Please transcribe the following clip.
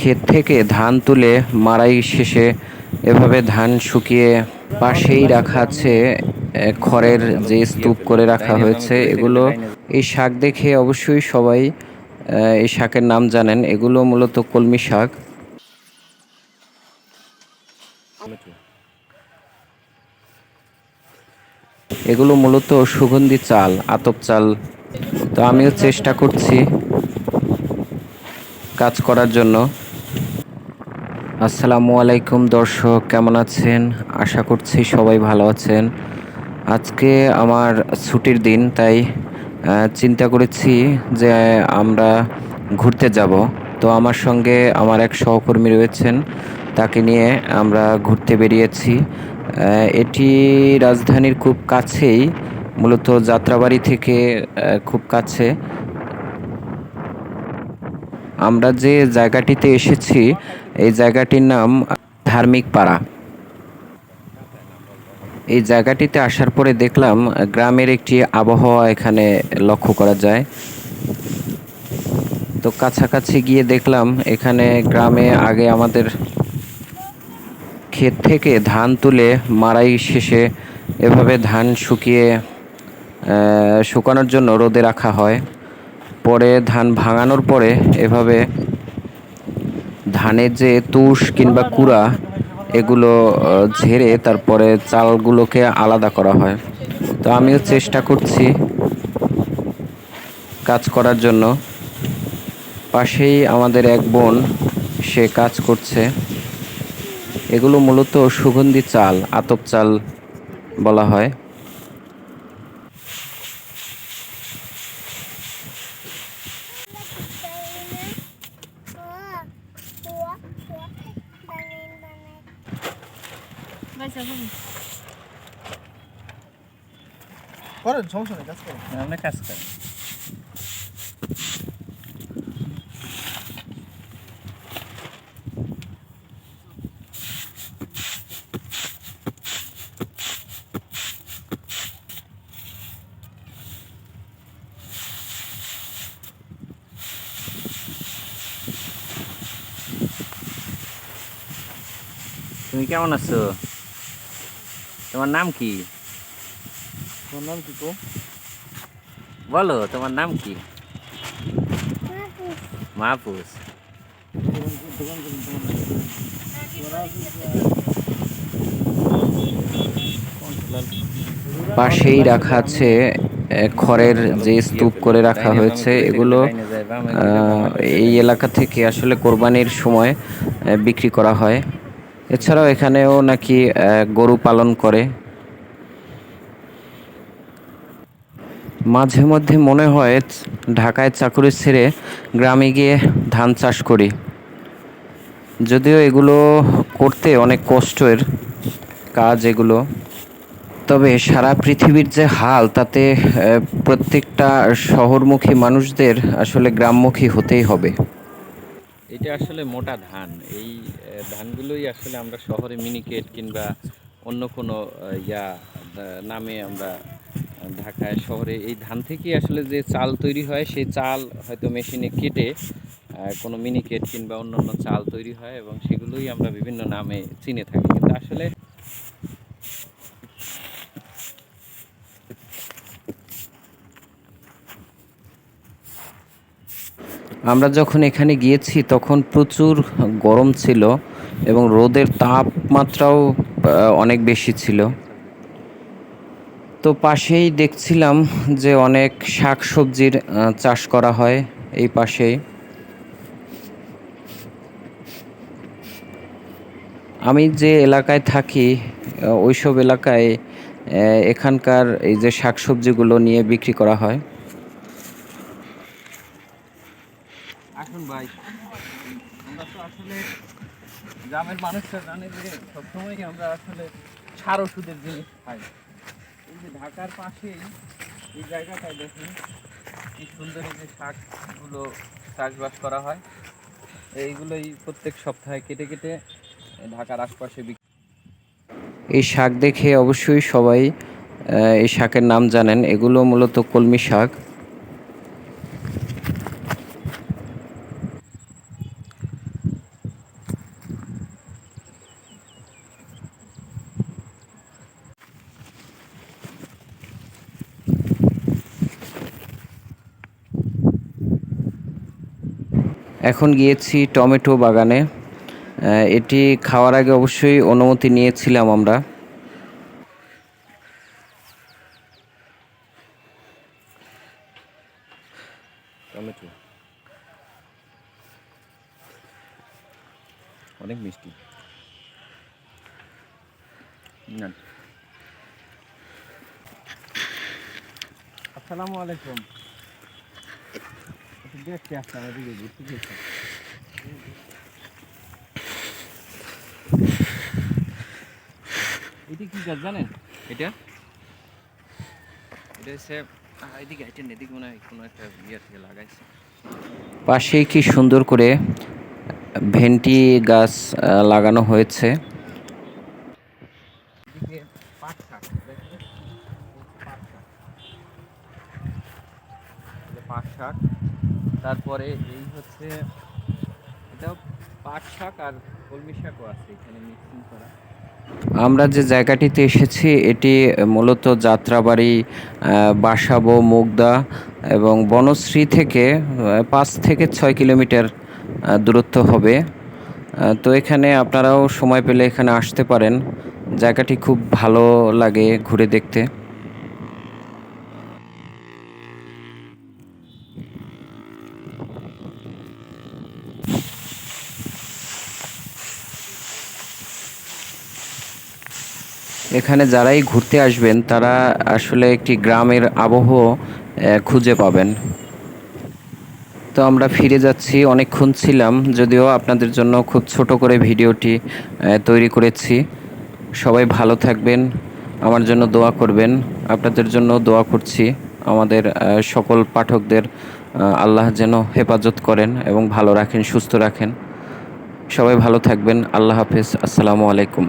ক্ষেত থেকে ধান তুলে মাড়াই শেষে এভাবে ধান শুকিয়ে পাশেই রাখা আছে খড়ের যে স্তূপ করে রাখা হয়েছে, এগুলো এই শাক দেখে অবশ্যই সবাই এই শাকের নাম জানেন। এগুলো মূলত কলমি শাক। এগুলো মূলত সুগন্ধি চাল, আতপ চাল। তো আমিও চেষ্টা করছি কাজ করার জন্য। আসসালামু আলাইকুম দর্শক, কেমন আছেন? আশা করছি সবাই ভালো আছেন। আজকে আমার ছুটির দিন, তাই চিন্তা করেছি যে আমরা ঘুরতে যাব। তো আমার সঙ্গে আমার এক সহকর্মী রয়েছেন, তাকে নিয়ে আমরা ঘুরতে বেরিয়েছি। এটি রাজধানীর খুব কাছেই, মূলত যাত্রাবাড়ি থেকে খুব কাছে। আমরা যে জায়গাটিতে এসেছি এই জায়গাটির নাম ধার্মিক পাড়া। এই জায়গাটিতে আসার পরে দেখলাম গ্রামের একটি আবহাওয়া এখানে লক্ষ্য করা যায়। তো কাছাকাছি গিয়ে দেখলাম এখানে গ্রামে আগে আমাদের ক্ষেত থেকে ধান তুলে মাড়াই শেষে এভাবে ধান শুকিয়ে শুকানোর জন্য রোদে রাখা হয়। পরে ধান ভাঙানোর পরে এভাবে ধানের যে তুষ কিংবা কুড়া, এগুলো ঝেড়ে তারপরে চালগুলোকে আলাদা করা হয়। তো আমিও চেষ্টা করছি কাজ করার জন্য। পাশেই আমাদের এক বোন, সে কাজ করছে। এগুলো মূলত সুগন্ধি চাল, আতপ চাল বলা হয়। করেন সমস্যা নেই কাজ করেন আমরা কাজ করি। তুমি কেমন আছো? তোমার নাম কি? তোমার নাম কি তো বলো তোমার নাম কি? মাহফুজ। পাশেই রাখা আছে খড়ের যে স্তূপ করে রাখা হয়েছে এগুলো আহ, এই এলাকা থেকে আসলে কোরবানির সময় বিক্রি করা হয়। এছাড়াও এখানেও নাকি গরু পালন করে। মাঝে মধ্যে মনে হয় ঢাকায় চাকুরি ছেড়ে গ্রামে গিয়ে ধান চাষ করি। যদিও এগুলো করতে অনেক কষ্টের কাজ এগুলো। তবে সারা পৃথিবীর যে হাল, তাতে প্রত্যেকটা শহরমুখী মানুষদের আসলে গ্রামমুখী হতেই হবে। এটা আসলে মোটা ধান। এই ধানগুলোই আসলে আমরা শহরে মিনিকেট কিংবা অন্য কোনো ইয়া নামে আমরা ঢাকায় শহরে এই ধান থেকে আসলে যে চাল তৈরি হয়, সেই চাল হয়তো মেশিনে কেটে কোনো মিনিকেট কিংবা অন্য অন্য চাল তৈরি হয় এবং সেগুলোই আমরা বিভিন্ন নামে চিনে থাকি। কিন্তু আসলে আমরা যখন এখানে গিয়েছি, তখন প্রচুর গরম ছিল এবং রোদের তাপমাত্রাও অনেক বেশি ছিল। তো পাশেই দেখছিলাম যে অনেক শাক সবজির চাষ করা হয় এই পাশেই। আমি যে এলাকায় থাকি ওইসব এলাকায় এখানকার এই যে শাকসবজিগুলো নিয়ে বিক্রি করা হয়। ভাই। আমরা তো আসলে গ্রামের মানুষরা জানে যে সবসময় আমরা আসলে সার ওষুধের জিনিস খাই। এই যে ঢাকার পাশেই এই জায়গাটায় দেখুন কি সুন্দর এই যে শাকগুলো চাষবাস করা হয়। এইগুলোই প্রত্যেক সপ্তাহে কেটে কেটে ঢাকার আশপাশে এই শাক দেখে অবশ্যই সবাই এই শাকের নাম জানেন। এগুলো মূলত কলমি শাক। এখন গিয়েছি টমেটো বাগানে। এটি খাওয়ার আগে অবশ্যই অনুমতি নিয়েছিলাম আমরা। টমেটো। অনেক মিষ্টি। আসসালামু আলাইকুম। ঘুরতে এটি কি গাছ জানেন? এটা? এটা হচ্ছে এদিকে মনে হয় কোনো একটা ইয়ে থেকে লাগাইছে। পাশেই কি সুন্দর করে ভেন্টি গাছ লাগানো হয়েছে এদিকে পাট শাক দেখেন? পাট শাক এটা পাট শাক তারপরে এই হচ্ছে এটাও পাট শাক আর কলমি শাকও আছে এখানে মিক্সিং করা। আমরা যে জায়গাটিতে এসেছি, এটি মূলত যাত্রাবাড়ি বাসাবো, মুগদা এবং বনশ্রী থেকে পাঁচ থেকে ছয় কিলোমিটার দূরত্ব হবে। তো এখানে আপনারাও সময় পেলে এখানে আসতে পারেন। জায়গাটি খুব ভালো লাগে ঘুরে দেখতে। এখানে যারাই ঘুরতে আসবেন, তারা আসলে একটি গ্রামের আবহ খুঁজে পাবেন। তো আমরা ফিরে যাচ্ছি, অনেকক্ষণ ছিলাম, যদিও আপনাদের জন্য খুব ছোট করে ভিডিওটি তৈরি করেছি। সবাই ভালো থাকবেন, আমার জন্য দোয়া করবেন, আপনাদের জন্য দোয়া করছি, আমাদের সকল পাঠকদের আল্লাহ যেন হেফাজত করেন এবং ভালো রাখেন, সুস্থ রাখেন। সবাই ভালো থাকবেন, আল্লাহ হাফেজ, আসসালামু আলাইকুম।